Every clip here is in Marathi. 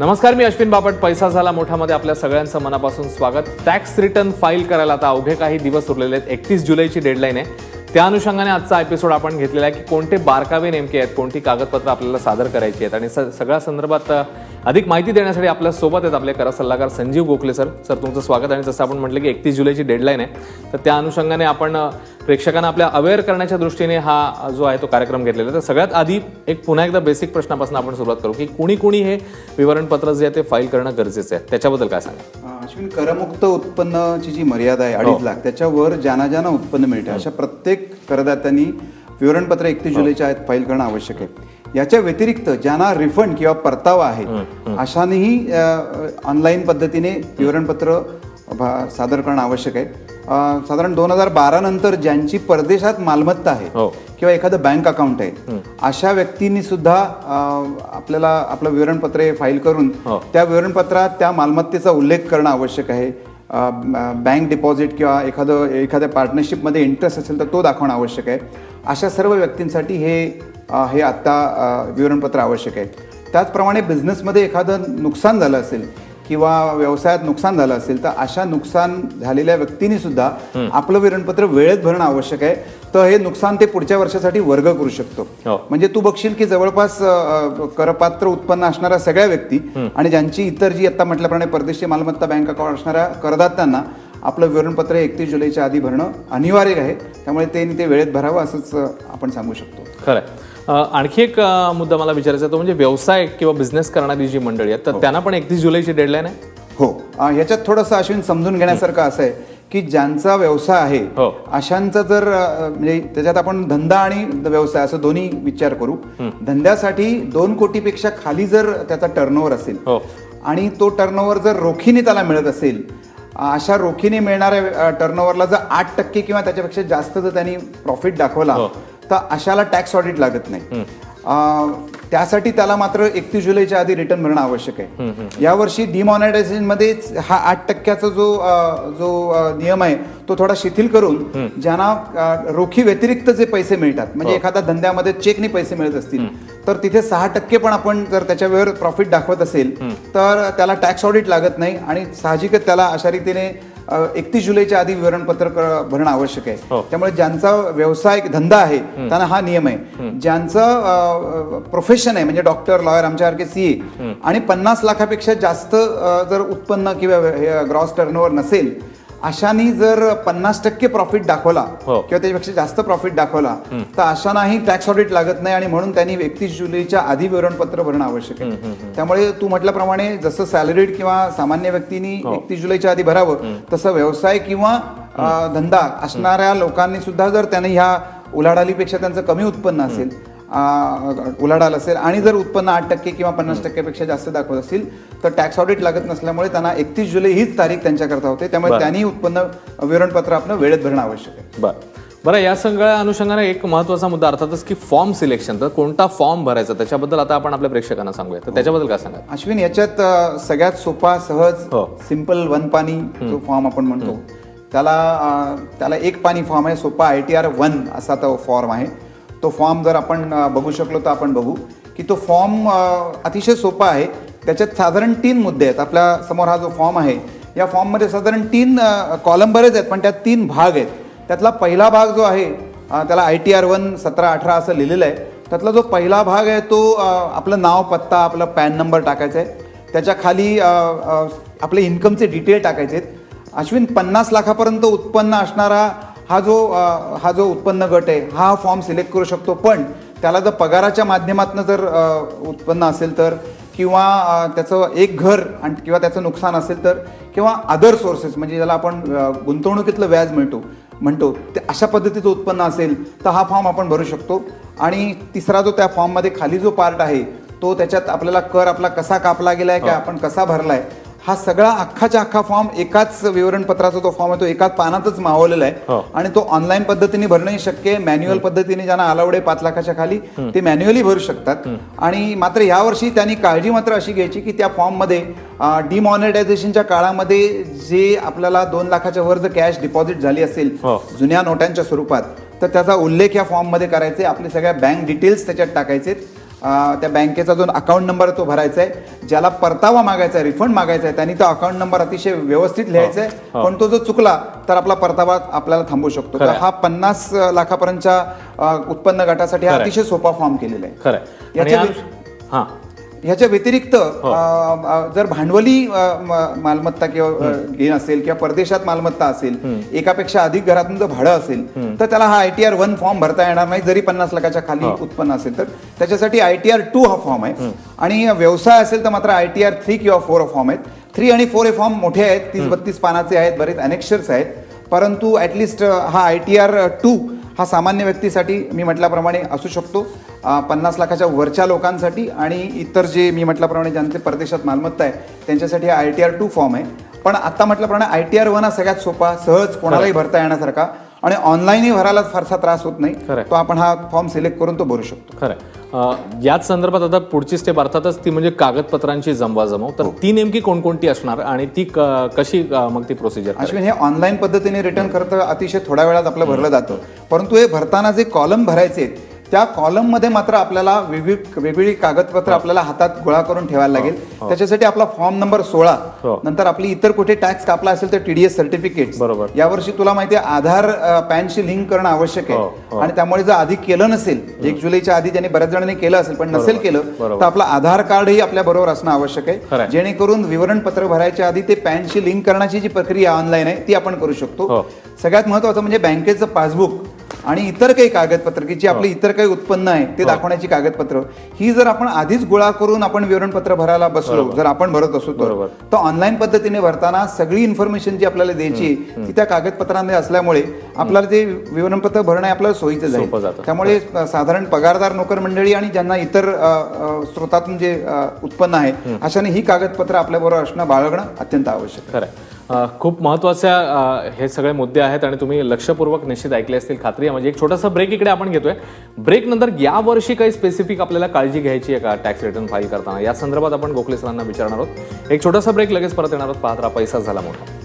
नमस्कार मी अश्विन बापट. पैसा झाला मोठामध्ये आपल्या सगळ्यांचं मनापासून स्वागत. टॅक्स रिटर्न फाईल करायला आता अवघे काही दिवस उरलेले आहेत. एकतीस जुलैची डेडलाईन आहे. त्या अनुषंगाने आजचा एपिसोड आपण घेतलेला आहे की कोणते बारकावे नेमके आहेत कोणती कागदपत्र आपल्याला सादर करायची आहेत. आणि स- सगळ्या संदर्भात अधिक माहिती देण्यासाठी आपल्यासोबत आहेत आपले करा सल्लागार संजीव गोखले सर. सर तुमचं स्वागत आणि जसं आपण म्हटलं की एकतीस जुलैची डेडलाईन आहे तर त्या अनुषंगाने आपण प्रेक्षकांना आपल्या अवेअर करण्याच्या दृष्टीने हा जो आहे तो कार्यक्रम घेतलेला तर सगळ्यात आधी एक पुन्हा एकदा बेसिक प्रश्नापासून आपण सुरुवात करू की कुणी कुणी हे विवरणपत्र जे आहे ते फाईल करणं गरजेचं आहे. त्याच्याबद्दल काय सांगा अश्विन करमुक्त उत्पन्नाची जी मर्यादा आहे अडीच लाख त्याच्यावर ज्यांना ज्यांना उत्पन्न मिळते. अशा प्रत्येक करदात्यांनी विवरणपत्र एकतीस जुलैच्या आत फाईल करणं आवश्यक आहे. याच्या व्यतिरिक्त ज्यांना रिफंड किंवा परतावा आहे अशानेही ऑनलाईन पद्धतीने विवरणपत्र सादर करणं आवश्यक आहे. साधारण दोन हजार बारा नंतर ज्यांची परदेशात मालमत्ता आहे हो. किंवा एखादं बँक अकाउंट आहे अशा व्यक्तींनी सुद्धा आपल्याला आपलं विवरणपत्र हे फाईल करून हो. त्या विवरणपत्रात त्या मालमत्तेचा उल्लेख करणं आवश्यक आहे. बँक डिपॉझिट किंवा एखादं एखाद्या पार्टनरशिपमध्ये इंटरेस्ट असेल तर तो दाखवणं आवश्यक आहे. अशा सर्व व्यक्तींसाठी हे हे आत्ता विवरणपत्र आवश्यक आहे. त्याचप्रमाणे बिझनेसमध्ये एखादं नुकसान झालं असेल किंवा व्यवसायात नुकसान झालं असेल तर अशा नुकसान झालेल्या व्यक्तींनी सुद्धा आपलं विवरणपत्र वेळेत भरणं आवश्यक आहे. तर हे नुकसान ते पुढच्या वर्षासाठी वर्ग करू शकतो. हो. म्हणजे तू बघशील की जवळपास करपात्र उत्पन्न असणाऱ्या सगळ्या व्यक्ती आणि ज्यांची इतर जी आता म्हटल्याप्रमाणे परदेशी मालमत्ता बँक अकाउंट असणाऱ्या करदात्यांना आपलं विवरणपत्र एकतीस जुलैच्या आधी भरणं अनिवार्य आहे. त्यामुळे ते ते वेळेत भरावं असंच आपण सांगू शकतो. खरंय. अ, आणखी एक मुद्दा मला विचारायचा आहे तो म्हणजे व्यवसाय किंवा बिझनेस करणारी जी मंडळी आहेत तर त्यांना पण एकतीस जुलैची डेडलाईन आहे? हो. ह्याच्यात थोडंसं अश्विन समजून घेण्यासारखं असं आहे की ज्यांचा व्यवसाय आहे हो. अशांचा जर अ, म्हणजे त्याच्यात आपण धंदा आणि व्यवसाय असं दोन्ही विचार करू. धंद्यासाठी दोन कोटीपेक्षा खाली जर त्याचा टर्नओव्हर असेल हो. आणि तो टर्नओव्हर जर रोखीने त्याला मिळत असेल अशा रोखीने मिळणाऱ्या टर्नओव्हरला जर आठ टक्के किंवा त्याच्यापेक्षा जास्त जर त्यांनी प्रॉफिट दाखवला हो. तर अशाला टॅक्स ऑडिट लागत नाही. त्यासाठी त्याला मात्र एकतीस जुलैच्या आधी रिटर्न भरणं आवश्यक आहे. यावर्षी डिमॉनिटायझेशनमध्ये हा आठ टक्क्याचा जो जो नियम आहे तो थोडा शिथिल करून ज्यांना रोखी व्यतिरिक्त जे पैसे मिळतात म्हणजे एखाद्या धंद्यामध्ये चेकने पैसे मिळत असतील तर तिथे सहा टक्के पण आपण जर त्याच्या वेळेवर प्रॉफिट दाखवत असेल तर त्याला टॅक्स ऑडिट लागत नाही आणि साहजिकच त्याला अशा रीतीने एकतीस जुलैच्या आधी विवरणपत्र भरणं आवश्यक हो. आहे त्यामुळे ज्यांचा व्यवसाय धंदा आहे त्यांना हा नियम आहे. ज्यांचं प्रोफेशन आहे म्हणजे डॉक्टर लॉयर आमच्यासारखे सीए आणि पन्नास लाखापेक्षा जास्त जर उत्पन्न किंवा ग्रॉस टर्नओव्हर नसेल अशानी जर पन्नास टक्के प्रॉफिट दाखवला हो. किंवा त्याच्यापेक्षा जास्त प्रॉफिट दाखवला तर अशांनाही टॅक्स ऑडिट लागत नाही आणि म्हणून त्यांनी एकतीस जुलैच्या आधी विवरणपत्र भरणं आवश्यक आहे. त्यामुळे तू म्हटल्याप्रमाणे जसं सॅलरीड किंवा सामान्य व्यक्तींनी एकतीस जुलैच्या आधी भरावं तसं व्यवसाय किंवा अ, धंदा असणाऱ्या लोकांनी सुद्धा जर त्यांनी ह्या उलाढालीपेक्षा त्यांचं कमी उत्पन्न असेल उलाढाल असेल आणि जर उत्पन्न आठ टक्के किंवा पन्नास टक्क्यापेक्षा जास्त दाखवत असेल तर टॅक्स ऑडिट लागत नसल्यामुळे त्यांना एकतीस जुलै हीच तारीख त्यांच्याकरता होते. त्यामुळे. त्यांनी उत्पन्न विवरणपत्र आपलं वेळेत भरणं आवश्यक आहे. बरं. बरं या सगळ्या अनुषंगाने एक महत्त्वाचा मुद्दा अर्थातच की फॉर्म सिलेक्शन तर कोणता फॉर्म भरायचा? त्याच्याबद्दल आता आपण आपल्या प्रेक्षकांना सांगूया. तर त्याच्याबद्दल काय सांगा अश्विन याच्यात सगळ्यात सोपा सहज हो. सिंपल वन पानी जो फॉर्म आपण म्हणतो त्याला त्याला एक पानी फॉर्म आहे सोपा आय टी आर वन असा तो फॉर्म आहे. तो फॉर्म जर आपण बघू शकलो तर आपण बघू की तो फॉर्म अतिशय सोपा आहे. त्याच्यात साधारण तीन मुद्दे आहेत. आपल्यासमोर हा जो फॉर्म आहे या फॉर्ममध्ये साधारण तीन कॉलम बरेच आहेत पण त्यात तीन भाग आहेत. त्यातला पहिला भाग जो आहे त्याला आय टी आर वन सतरा अठरा असं लिहिलेलं आहे. त्यातला जो पहिला भाग आहे तो आपलं नाव पत्ता आपला पॅन नंबर टाकायचा आहे. त्याच्याखाली आपले इन्कमचे डिटेल टाकायचे आहेत. अश्विन पन्नास लाखापर्यंत उत्पन्न असणारा हा जो हा जो उत्पन्न गट आहे हा फॉर्म सिलेक्ट करू शकतो. पण त्याला जर पगाराच्या माध्यमातून जर उत्पन्न असेल तर किंवा त्याचं एक घर आणि किंवा त्याचं नुकसान असेल तर किंवा अदर सोर्सेस म्हणजे ज्याला आपण गुंतवणुकीतलं व्याज मिळतो म्हणतो ते अशा पद्धतीचं उत्पन्न असेल तर हा फॉर्म आपण भरू शकतो. आणि तिसरा जो त्या फॉर्ममध्ये खाली जो पार्ट आहे तो त्याच्यात आपल्याला कर आपला कसा कापला गेलाय का आपण कसा भरलाय हा सगळा अख्खाच्या अख्खा फॉर्म एकाच विवरणपत्राचा तो फॉर्म आहे तो एकाच पानातच मावलेला हो. आहे आणि तो ऑनलाईन पद्धतीने भरणंही शक्य आहे. मॅन्युअल पद्धतीने ज्यांना अलाउड आहे पाच लाखाच्या खाली ते मॅन्युअली भरू शकतात. आणि मात्र यावर्षी त्यांनी काळजी मात्र अशी घ्यायची की त्या फॉर्ममध्ये डिमॉनिटायझेशनच्या काळामध्ये जे आपल्याला दोन लाखाच्या वर जर कॅश डिपॉझिट झाली असेल हो. जुन्या नोटांच्या स्वरूपात तर त्याचा उल्लेख या फॉर्ममध्ये करायचे. आपले सगळ्या बँक डिटेल्स त्याच्यात टाकायचे. त्या बँकेचा जो अकाउंट नंबर तो भरायचा आहे. ज्याला परतावा मागायचा आहे रिफंड मागायचा आहे त्यांनी तो अकाउंट नंबर अतिशय व्यवस्थित लिहायचा आहे. पण तो जो चुकला तर आपला परतावा आपल्याला थांबू शकतो. तर. हा पन्नास लाखापर्यंतच्या उत्पन्न गटासाठी हा. अतिशय सोपा फॉर्म केलेला आहे. याच्या हा. ह्याच्या व्यतिरिक्त हो. जर भांडवली मालमत्ता किंवा घेण असेल किंवा परदेशात मालमत्ता असेल एकापेक्षा अधिक घरातून जर भाडं असेल तर त्याला हा आयटीआर वन फॉर्म भरता येणार नाही. जरी पन्नास लाखाच्या खाली हो. उत्पन्न असेल तर. त्याच्यासाठी आयटीआर टू हा फॉर्म आहे. आणि व्यवसाय असेल तर मात्र आयटीआर थ्री किंवा फोर फॉर्म आहेत. थ्री आणि फोर हे फॉर्म मोठे आहेत. तीस बत्तीस पानाचे आहेत. बरेच अनेक्षर्स आहेत. परंतु ॲटलिस्ट हा आय टी आर टू हा सामान्य व्यक्तीसाठी मी म्हटल्याप्रमाणे असू शकतो. पन्नास लाखाच्या वरच्या लोकांसाठी आणि इतर जे मी म्हटल्याप्रमाणे ज्यांचे परदेशात मालमत्ता आहे त्यांच्यासाठी हा I T R two form आहे. पण आता म्हटल्याप्रमाणे आय टी आर वन हा सगळ्यात सोपा सहज कोणालाही भरता येण्यासारखा आणि ऑनलाईनही भरायला फारसा त्रास होत नाही. तो आपण हा फॉर्म सिलेक्ट करून तो भरू शकतो. खरंय. अं, याच संदर्भात आता पुढची स्टेप अर्थातच ती म्हणजे कागदपत्रांची जमवाजमव. तर ती नेमकी कोणकोणती असणार आणि ती कशी मग ती प्रोसिजर अश्विन हे ऑनलाईन पद्धतीने रिटर्न करतं अतिशय थोड्या वेळात आपलं भरलं जातं. परंतु हे भरताना जे कॉलम भरायचे आहेत, त्या कॉलममध्ये मात्र आपल्याला वेगळी वेगवेगळी कागदपत्र आपल्याला हातात गोळा करून ठेवायला लागेल त्याच्यासाठी आपला फॉर्म नंबर सोळा हो. नंतर आपली इतर कुठे टॅक्स कापला असेल तर टीडीएस सर्टिफिकेट बरोबर. यावर्षी तुला माहिती आहे आधार पॅनशी लिंक करणं आवश्यक हो, आहे हो. आणि त्यामुळे जर आधी केलं नसेल एक जुलैच्या आधी ज्यांनी बऱ्याच जणांनी केलं असेल पण नसेल केलं. तर आपलं आधार कार्डही आपल्या बरोबर असणं आवश्यक आहे. जेणेकरून विवरणपत्र भरायच्या आधी ते पॅनशी लिंक करण्याची जी प्रक्रिया ऑनलाईन आहे ती आपण करू शकतो हो. सगळ्यात महत्वाचं म्हणजे बँकेचं पासबुक आणि इतर काही कागदपत्र की जे हो. आपले इतर काही उत्पन्न आहे ते दाखवण्याची कागदपत्र. ही जर आपण आधीच गोळा करून आपण विवरणपत्र भरायला बसलो जर आपण भरत असू तर ऑनलाईन पद्धतीने भरताना सगळी इन्फॉर्मेशन जी आपल्याला द्यायची ती त्या कागदपत्रांमध्ये असल्यामुळे आपल्याला ते विवरणपत्र भरणं हे आपल्याला सोयीचं जाईल. त्यामुळे साधारण पगारदार नोकर मंडळी आणि ज्यांना इतर स्रोतातून जे उत्पन्न आहे अशाने ही कागदपत्र आपल्याबरोबर असणं बाळगणं अत्यंत आवश्यक आहे. खूप महत्त्वाच्या हे सगळे मुद्दे आहेत आणि तुम्ही लक्षपूर्वक निश्चित ऐकले असतील खात्री आहे. म्हणजे एक छोटासा ब्रेक इकडे आपण घेतोय. ब्रेक नंतर या वर्षी काही स्पेसिफिक आपल्याला काळजी घ्यायची आहे का टॅक्स रिटर्न फाईल करताना? या संदर्भात आपण गोखले सरांना विचारणार आहोत. एक छोटासा ब्रेक लगेच परत येणार आहोत. पाहत पैसा झाला मोठा.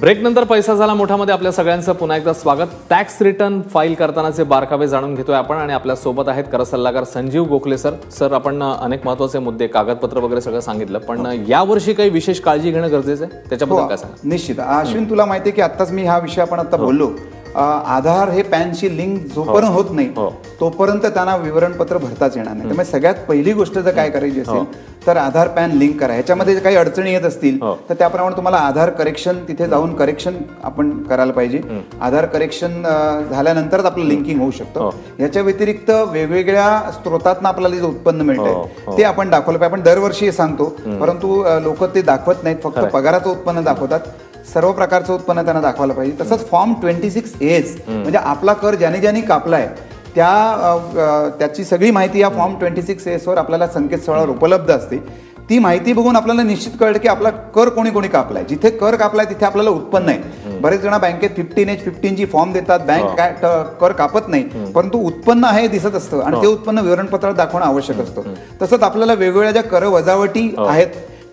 ब्रेक नंतर पैसा झाला मोठामध्ये. आपल्या सगळ्यांचं पुन्हा एकदा स्वागत. टॅक्स रिटर्न फाईल करतानाचे बारकावे जाणून घेतोय आपण आणि आपल्यासोबत आहेत कर सल्लागार संजीव गोखले सर. सर आपण अनेक महत्त्वाचे मुद्दे कागदपत्र वगैरे सगळं सांगितलं पण अ, यावर्षी काही विशेष काळजी घेणं गरजेचं आहे? त्याच्याबद्दल काय सांगा हो निश्चित. अश्विन तुला माहिती आहे की आताच मी हा विषय आपण आता बोललो. अ, आधार हे पॅनशी लिंक जोपर्यंत होत नाही हो. तोपर्यंत त्यांना विवरणपत्र भरताच येणार नाही. त्यामुळे सगळ्यात पहिली गोष्ट जर काय करायची हो. असेल तर आधार पॅन लिंक करा. ह्याच्यामध्ये काही अडचणी येत असतील हो. तर त्याप्रमाणे तुम्हाला आधार करेक्शन तिथे जाऊन करेक्शन आपण करायला पाहिजे. आधार करेक्शन झाल्यानंतरच आपलं लिंकिंग होऊ हो. शकतं याच्या व्यतिरिक्त वेगवेगळ्या स्त्रोतातनं आपल्याला जे उत्पन्न हो, मिळतंय हो. ते आपण दाखवलं पाहिजे. आपण दरवर्षी हे सांगतो परंतु लोक ते दाखवत नाहीत फक्त. पगाराचं उत्पन्न दाखवतात. सर्व प्रकारचं उत्पन्न त्यांना दाखवायला पाहिजे. तसंच फॉर्म ट्वेंटी सिक्स एज म्हणजे आपला कर ज्याने ज्याने कापलाय त्या त्याची सगळी माहिती या फॉर्म ट्वेंटी सिक्स एस वर आपल्याला संकेतस्थळावर उपलब्ध असते. ती माहिती बघून आपल्याला निश्चित कळतं की आपला कर कोणी कोणी कापलाय. जिथे कर कापलाय तिथे आपल्याला उत्पन्न आहे. बरेच जण बँकेत फिफ्टीन एच फिफ्टीन ची फॉर्म देतात. बँक काय कर कापत नाही. परंतु उत्पन्न आहे हे दिसत असतं. आणि ते उत्पन्न विवरणपत्रात दाखवणं आवश्यक असतं. तसंच आपल्याला वेगवेगळ्या ज्या कर वजावटी. आहेत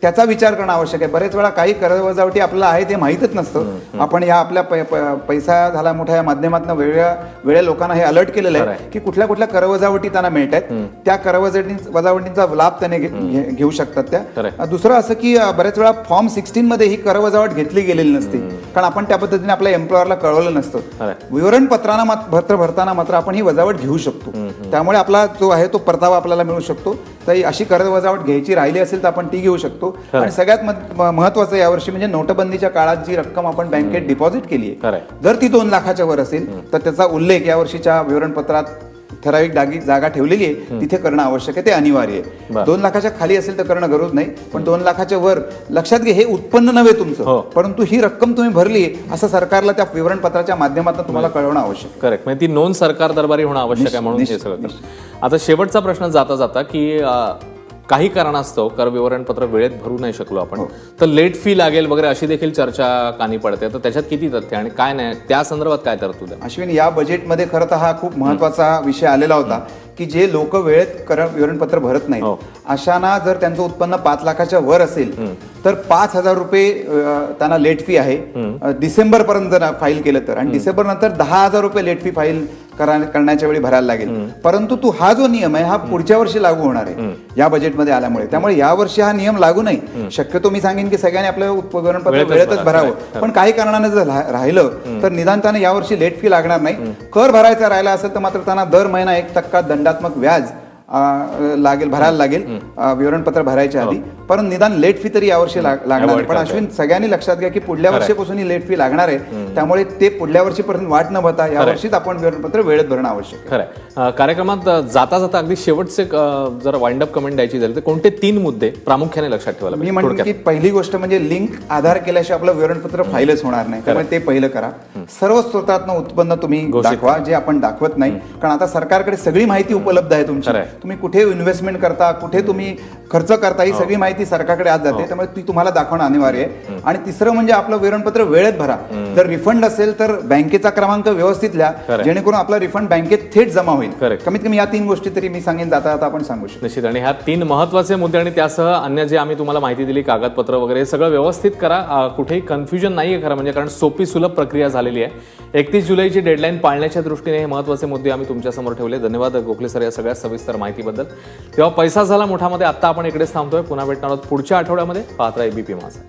त्याचा विचार करणं आवश्यक आहे. बरेच वेळा काही कर वजावटी आपल्याला आहे ते माहीतच नसतं. आपण या आपल्या पै- पैसा झाला मोठ्या या माध्यमातून वेगळ्या वेळ्या लोकांना हे अलर्ट केलेलं आहे. की कुठल्या कुठल्या करवजावटी त्यांना मिळत आहेत त्या करवजावटी वजावटींचा लाभ त्याने घेऊ शकतात त्या. दुसरं असं की बऱ्याच वेळा फॉर्म सिक्स्टीन मध्ये ही करवजावट घेतली गेलेली नसते. कारण आपण त्या पद्धतीने आपल्या एम्प्लॉयरला कळवलं नसतं. आहे. विवरणपत्रांना मात- पत्र भरताना मात्र आपण ही वजावट घेऊ शकतो. त्यामुळे आपला जो आहे तो परतावा आपल्याला मिळू शकतो. तर अशी कर वजावट घ्यायची राहिली असेल तर आपण ती घेऊ शकतो. आणि सगळ्यात महत्वाचं यावर्षी म्हणजे नोटबंदीच्या काळात जी रक्कम आपण बँकेत डिपॉझिट केली आहे जर ती दोन लाखाच्या वर असेल तर त्याचा उल्लेख या वर्षीच्या विवरणपत्रात ठराविक जागी जागा ठेवलेली आहे. तिथे करणं आवश्यक आहे ते अनिवार्य. आहे. दोन लाखाच्या खाली असेल तर करणं गरज नाही पण दोन लाखाच्या वर लक्षात घे हे उत्पन्न नव्हे हो. तुमचं परंतु ही रक्कम तुम्ही भरली असं सरकारला त्या विवरणपत्राच्या माध्यमातून तुम्हाला कळवणं आवश्यक. करेक्ट. म्हणजे ती नोंद सरकार दरबारी होणं आवश्यक आहे म्हणून हे. आता शेवटचा प्रश्न जाता जाता की काही कारणास्तव कर विवरणपत्र वेळेत भरू नाही शकलो आपण. तर लेट फी लागेल वगैरे अशी देखील चर्चा कानी पडते. तर त्याच्यात किती तथ्य आणि काय नाही त्या संदर्भात काय तरतूद आहे? अश्विन या बजेटमध्ये खरं तर हा खूप महत्त्वाचा विषय आलेला होता की जे लोक वेळेत कर विवरणपत्र भरत हो. नाहीत अशांना जर त्यांचं उत्पन्न पाच लाखाच्या वर असेल तर पाच हजार रुपये त्यांना लेट फी आहे. डिसेंबर पर्यंत जर फाईल केलं तर. आणि डिसेंबर नंतर दहा हजार रुपये लेट फी फाईल करण्याच्या वेळी भरायला लागेल. परंतु तू हा जो नियम आहे हा पुढच्या वर्षी लागू होणार आहे. या बजेटमध्ये आल्यामुळे. त्यामुळे या वर्षी हा नियम लागू नाही. शक्यतो मी सांगेन की सगळ्यांनी आपलं विवरणपत्र वेळेतच वेळेतच भरा. भरावं. पण काही कारणाने जर राहिलं तर निदान त्यांना यावर्षी लेट फी लागणार नाही. कर भरायचा राहिला असेल तर मात्र त्यांना दर महिना एक टक्का दंडात्मक व्याज लागेल भरायला लागेल. विवरणपत्र भरायच्या आधी. पण निदान लेट फी तरी यावर्षी लाग- लागणार. पण अश्विन सगळ्यांनी लक्षात घ्या की पुढल्या. वर्षीपासून ही लेट फी लागणार आहे. त्यामुळे ते पुढल्या वर्षीपर्यंत वाट न भरता या वर्षीच आपण विवरणपत्र वेळेत भरणं आवश्यक अं, कार्यक्रमात जाता जाता अगदी शेवटचे जर वाइंड अप कमेंट द्यायची झाली तर कोणते तीन मुद्दे प्रामुख्याने लक्षात ठेवायला मी? म्हणतो. की पहिली गोष्ट म्हणजे लिंक आधार केल्याशिवाय आपलं विवरणपत्र फाईलच होणार नाही. त्यामुळे ते पहिलं करा. सर्व स्त्रोतातनं उत्पन्न तुम्ही दाखवा जे आपण दाखवत नाही. कारण आता सरकारकडे सगळी माहिती उपलब्ध आहे तुमची. खरंय. तुम्ही कुठे इन्व्हेस्टमेंट करता कुठे तुम्ही खर्च करता ही सगळी माहिती सरकारकडे आज जाते. त्यामुळे ती तुम्हाला दाखवणं अनिवार्य आहे. आणि तिसरं म्हणजे आपलं विवरणपत्र वेळेत भरा. जर रिफंड असेल तर बँकेचा क्रमांक व्यवस्थित लिहा. जेणेकरून आपला रिफंड बँकेत थेट जमा होईल. कमीत कमी या तीन गोष्टी तरी मी सांगेन जाता जाता आपण सांगू शकतो. निश्चित. आणि ह्या तीन महत्त्वाचे मुद्दे आणि त्यासह अन्य जे आम्ही तुम्हाला माहिती दिली कागदपत्र वगैरे हे सगळं व्यवस्थित करा. कुठेही कन्फ्युजन नाही आहे खरं म्हणजे कारण सोपी सुलभ प्रक्रिया झालेली आहे. एकतीस जुलैची डेडलाईन पाळण्याच्या दृष्टीने हे महत्त्वाचे मुद्दे आम्ही तुमच्यासमोर ठेवले. धन्यवाद गोखले सर या सगळ्या सविस्तर माहितीबद्दल. तेव्हा पैसा झाला मोठामध्ये आत्ता आपण इकडेच थांबतोय. पुन्हा भेटणार आहोत पुढच्या आठवड्यामध्ये. पाहत एबीपी माझा